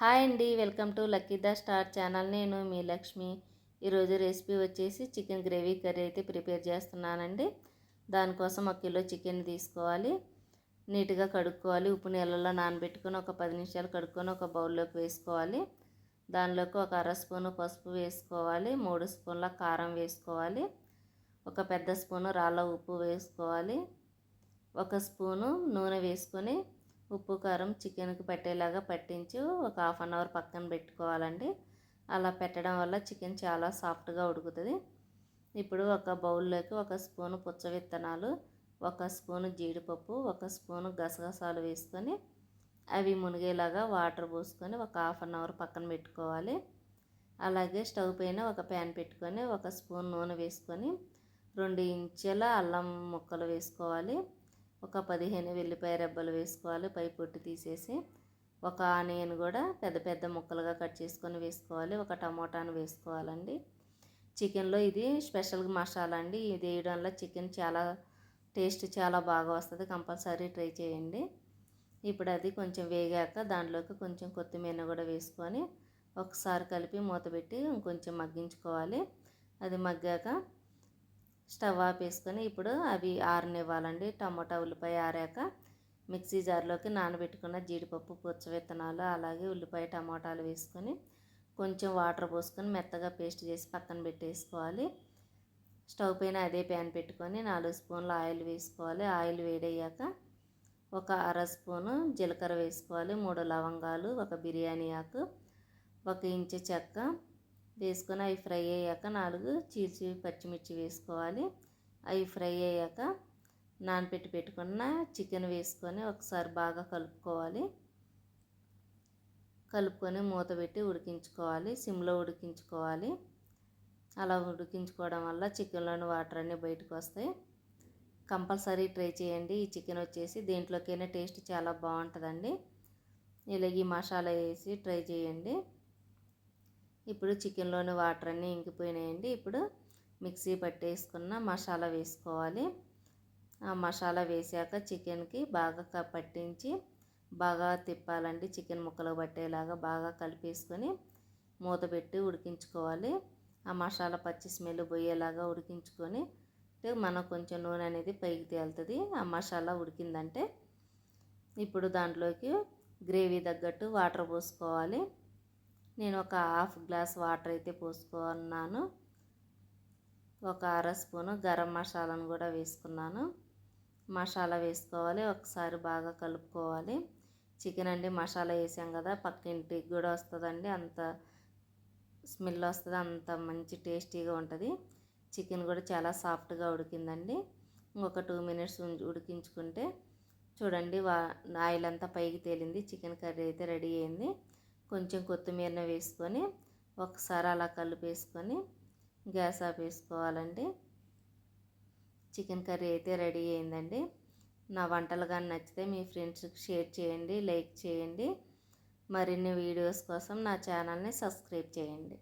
Hi అండి welcome to lucky the star channel. నేను మీ లక్ష్మి. ఈరోజు రెసిపీ వచ్చేసి చికెన్ గ్రేవీ కర్రీ అయితే ప్రిపేర్ చేస్తున్నానండి. దానికోసం ఒక కిలో చికెన్ తీసుకోవాలి. నీట్గా కడుక్కోవాలి. ఉప్పు నీళ్ళలో నానబెట్టుకొని ఒక పది నిమిషాలు కడుక్కొని ఒక బౌల్లోకి వేసుకోవాలి. దానిలోకి ఒక అర స్పూను పసుపు వేసుకోవాలి. మూడు స్పూన్ల కారం వేసుకోవాలి. ఒక పెద్ద స్పూను రాళ్ళ ఉప్పు వేసుకోవాలి. ఒక స్పూను నూనె వేసుకొని ఉప్పు కారం చికెన్కి పట్టేలాగా పట్టించి. ఒక హాఫ్ అన్ అవర్ పక్కన పెట్టుకోవాలండి. అలా పెట్టడం వల్ల చికెన్ చాలా సాఫ్ట్గా ఉడుకుతుంది. ఇప్పుడు ఒక బౌల్లోకి ఒక స్పూను పుచ్చ విత్తనాలు ఒక స్పూను జీడిపప్పు ఒక స్పూను గసగసాలు వేసుకొని అవి మునిగేలాగా వాటర్ పోసుకొని ఒక హాఫ్ అన్ అవర్ పక్కన పెట్టుకోవాలి. అలాగే స్టవ్ పైన ఒక ప్యాన్ పెట్టుకొని ఒక స్పూన్ నూనె వేసుకొని రెండు ఇంచెల అల్లం ముక్కలు వేసుకోవాలి. ఒక పదిహేను వెల్లిపాయ రెబ్బలు వేసుకోవాలి. పై పొట్టు తీసేసి ఒక ఆనియన్ కూడా పెద్ద పెద్ద ముక్కలుగా కట్ చేసుకొని వేసుకోవాలి. ఒక టమోటాను వేసుకోవాలండి. చికెన్లో ఇది స్పెషల్ మసాలా అండి. ఇది వేయడం వల్ల చికెన్ చాలా టేస్ట్ చాలా బాగా వస్తుంది. కంపల్సరీ ట్రై చేయండి. ఇప్పుడు అది కొంచెం వేగాక దాంట్లోకి కొంచెం కొత్తిమీర కూడా వేసుకొని ఒకసారి కలిపి మూత పెట్టి ఇంకొంచెం మగ్గించుకోవాలి. అది మగ్గాక స్టవ్ ఆపేసుకొని ఇప్పుడు అవి ఆరనివ్వాలండి. టమోటా ఉల్లిపాయ ఆరాక మిక్సీ జార్లోకి నానబెట్టుకున్న జీడిపప్పు పుచ్చ విత్తనాలు అలాగే ఉల్లిపాయ టమాటాలు వేసుకొని కొంచెం వాటర్ పోసుకొని మెత్తగా పేస్ట్ చేసి పక్కన పెట్టేసుకోవాలి. స్టవ్ పైన అదే ప్యాన్ పెట్టుకొని నాలుగు స్పూన్ల ఆయిల్ వేసుకోవాలి. ఆయిల్ వేడయ్యాక ఒక అర స్పూను జీలకర్ర వేసుకోవాలి. మూడు లవంగాలు ఒక బిర్యానీ ఆకు ఒక ఇంచు చెక్క వేసుకొని అవి ఫ్రై అయ్యాక నాలుగు చీల్చి పచ్చిమిర్చి వేసుకోవాలి. అవి ఫ్రై అయ్యాక నానపెట్టి పెట్టుకున్న చికెన్ వేసుకొని ఒకసారి బాగా కలుపుకోవాలి. కలుపుకొని మూత పెట్టి ఉడికించుకోవాలి. సిమ్లో ఉడికించుకోవాలి. అలా ఉడికించుకోవడం వల్ల చికెన్లోని వాటర్ అన్నీ బయటకు వస్తాయి. కంపల్సరీ ట్రై చేయండి. ఈ చికెన్ వచ్చేసి దీంట్లోకైనా టేస్ట్ చాలా బాగుంటుందండి. ఇలాగ ఈ మసాలా వేసి ట్రై చేయండి. ఇప్పుడు చికెన్లోని వాటర్ అన్నీ ఇంకిపోయినాయండి. ఇప్పుడు మిక్సీ పట్టేసుకున్న మసాలా వేసుకోవాలి. ఆ మసాలా వేసాక చికెన్కి బాగా పట్టించి బాగా తిప్పాలండి. చికెన్ ముక్కలు పట్టేలాగా బాగా కలిపేసుకొని మూత పెట్టి ఉడికించుకోవాలి. ఆ మసాలా పచ్చి స్మెల్ పోయేలాగా ఉడికించుకొని మనం కొంచెం నూనె అనేది పైకి తేలుతుంది. ఆ మసాలా ఉడికిందంటే ఇప్పుడు దాంట్లోకి గ్రేవీ తగ్గట్టు వాటర్ పోసుకోవాలి. నేను ఒక హాఫ్ గ్లాస్ వాటర్ అయితే పోసుకున్నాను. ఒక అర స్పూను గరం మసాలాను కూడా వేసుకున్నాను. మసాలా వేసుకోవాలి ఒకసారి బాగా కలుపుకోవాలి. చికెన్ అండి మసాలా వేసాం కదా పక్కింటికి కూడా వస్తుందండి అంత స్మెల్ వస్తుంది అంత మంచి టేస్టీగా ఉంటుంది. చికెన్ కూడా చాలా సాఫ్ట్గా ఉడికిందండి. ఇంకొక టూ మినిట్స్ ఉడికించుకుంటే చూడండి వా ఆయిల్ అంతా పైకి తేలింది చికెన్ కర్రీ అయితే రెడీ అయింది. కొంచెం కొత్తిమీరని వేసుకొని ఒకసారి అలా కలిపేసుకొని గ్యాస్ ఆఫ్ వేసుకోవాలండి చికెన్ కర్రీ అయితే రెడీ అయిందండి. నా వంటలు కానీ నచ్చితే మీ ఫ్రెండ్స్కి షేర్ చేయండి లైక్ చేయండి. మరిన్ని వీడియోస్ కోసం నా ఛానల్ని సబ్స్క్రైబ్ చేయండి.